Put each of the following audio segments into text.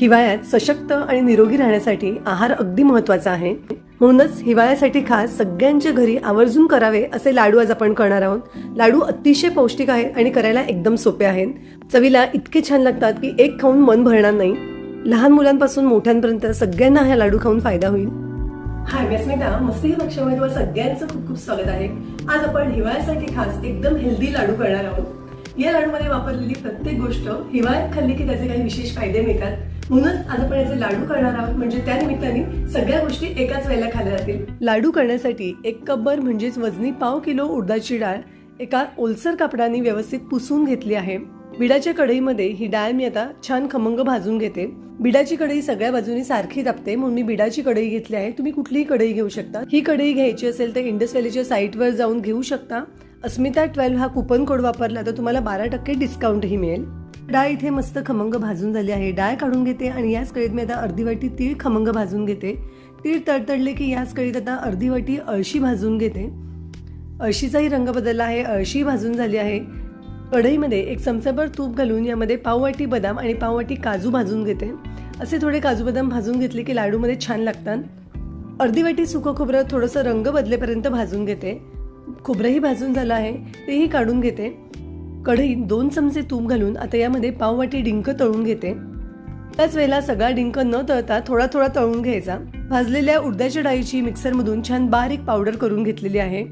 हिवाळ्यात सशक्त आणि निरोगी राहण्यासाठी आहार अगदी महत्त्वाचा आहे. म्हणूनच हिवाळ्यासाठी खास सगळ्यांच्या घरी आवर्जून करावे असे लाडू आज आपण करणार आहोत. लाडू अतिशय पौष्टिक आहेत आणि करायला एकदम सोपे आहेत. चवीला इतके छान लागतात की एक खाऊन मन भरणार नाही. लहान मुलांपासून मोठ्यांपर्यंत सगळ्यांना हा लाडू खाऊन फायदा होईल. हाय मी मस्ती पक्षामध्ये तुम्हाला सगळ्यांचं खूप खूप स्वागत आहे. आज आपण हिवाळ्यासाठी खास एकदम हेल्दी लाडू करणार आहोत. या लाडूमध्ये वापरलेली प्रत्येक गोष्ट हिवाळ्यात खाल्ली की त्याचे काही विशेष फायदे मिळतात. म्हणूनच आज आपण याचे लाडू करणार आहोत. म्हणजे त्या निमित्ताने सगळ्या गोष्टी एकाच वेळेला खाल्ल्या जातील. लाडू करण्यासाठी एक कब्बर म्हणजेच वजनी पाव किलो उडदाची डाळ एका ओलसर कापडाने व्यवस्थित पुसून घेतली आहे. बिडाच्या कढईमध्ये ही डाळ मी आता छान खमंग भाजून घेते. बिडाची कढई सगळ्या बाजूनी सारखी तापते. म्हणून मी बिडाची कढई घेतली आहे. तुम्ही कुठलीही कढई घेऊ शकता. ही कढई घ्यायची असेल तर इंडस व्हॅलीच्या साईटवर जाऊन घेऊ शकता. अस्मिता ट्वेल्व हा कुपन कोड वापरला तर तुम्हाला बारा टक्के डिस्काउंटही मिळेल. डाळ इथे मस्त खमंग भाजून झाली आहे. डाळ काढून घेते आणि याच कळीत मी आता अर्धी वाटी तीळ खमंग भाजून घेते. तीळ तडतडले की याच कळीत आता अर्धी वाटी अळशी भाजून घेते. अळशीचाही रंग बदलला आहे. अळशी भाजून झाली आहे. कढईमध्ये एक चमचाभर तूप घालून यामध्ये पाववाटी बदाम आणि पाववाटी काजू भाजून घेते. असे थोडे काजू बदाम भाजून घेतले की लाडूमध्ये छान लागतात. अर्धी वाटी सुकं खोबरं थोडंसं रंग बदलेपर्यंत भाजून घेते. खोबरंही भाजून झालं आहे. तेही काढून घेते. कढईत दोन चमचे तूप घालून आता यामध्ये पाववाटी डिंक तळून घेते. त्याच वेळेला सगळा डिंक न तळता थोडा थोडा तळून घ्यायचा. भाजलेल्या उडदाच्या डाळीची मिक्सरमधून छान बारीक पावडर करून घेतलेली आहे.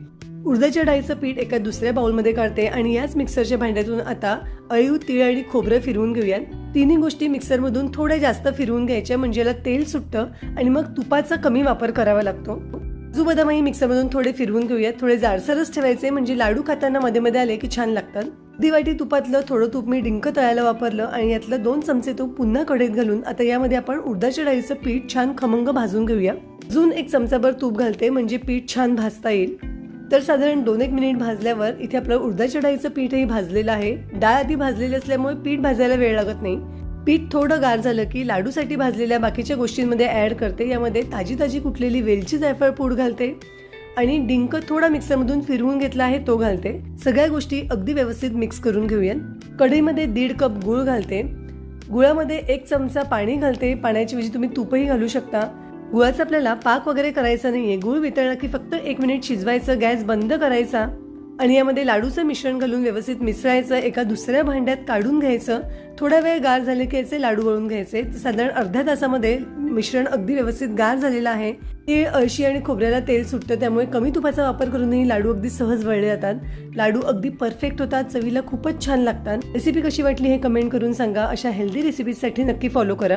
उडदाच्या डाळीचं पीठ एका दुसऱ्या बाउलमध्ये काढते आणि याच मिक्सरच्या भांड्यातून आता अळीव तीळ आणि खोबरं फिरवून घेऊयात. तिन्ही गोष्टी मिक्सरमधून थोड्या जास्त फिरवून घ्यायच्या म्हणजे याला तेल सुटतं आणि मग तुपाचा कमी वापर करावा लागतो. काजू बदामही मिक्सरमधून थोडे फिरवून घेऊयात. थोडे जाडसरच ठेवायचे म्हणजे लाडू खाताना मध्ये मध्ये आले की छान लागतात. अर्धी वाटी तुपातलं थोडं तूप मी डिंक तळायला वापरलं आणि यातलं दोन चमचे तूप पुन्हा कढईत घालून आता यामध्ये आपण उडदाच्या डाळीचं पीठ छान खमंग भाजून घेऊया. अजून एक चमचाभर तूप घालते म्हणजे पीठ छान भाजता येईल. तर साधारण दोन एक मिनिट भाजल्यावर इथे आपलं उडदाच्या डाळीचं पीठही भाजलेलं आहे. डाळ आधी भाजलेली असल्यामुळे पीठ भाजायला वेळ लागत नाही. पीठ थोडं गार झालं की लाडूसाठी भाजलेल्या बाकीच्या गोष्टींमध्ये ॲड करते. यामध्ये ताजी ताजी कुठलेली वेलची जायफळ पूड घालते. आणि डिंक थोडा मिक्सरमधून फिरवून घेतला आहे तो घालते. सगळ्या गोष्टी अगदी व्यवस्थित मिक्स करून घेऊयात. कढईमध्ये दीड कप गूळ घालते. गुळामध्ये एक चमचा पाणी घालते. पाण्याची ऐवजी तुम्ही तूपही घालू शकता. गुळाचा आपल्याला पाक वगैरे करायचा नाहीये. गुळ वितळला की फक्त एक मिनिट शिजवायचं गॅस बंद करायचा. आणि यामध्ये लाडूचं मिश्रण घालून व्यवस्थित मिसळायचं. एका दुसऱ्या भांड्यात काढून घ्यायचं. थोडा वेळ गार झाले की याचे लाडू वळून घ्यायचे. साधारण अर्ध्या तासामध्ये मिश्रण अगदी व्यवस्थित गार झालेलं आहे. ते अळशी आणि खोबऱ्याला तेल सुटतं त्यामुळे कमी तुपाचा वापर करूनही लाडू अगदी सहज वळले जातात. लाडू अगदी परफेक्ट होतात चवीला खूपच छान लागतात. रेसिपी कशी वाटली हे कमेंट करून सांगा. अशा हेल्दी रेसिपीजसाठी नक्की फॉलो करा.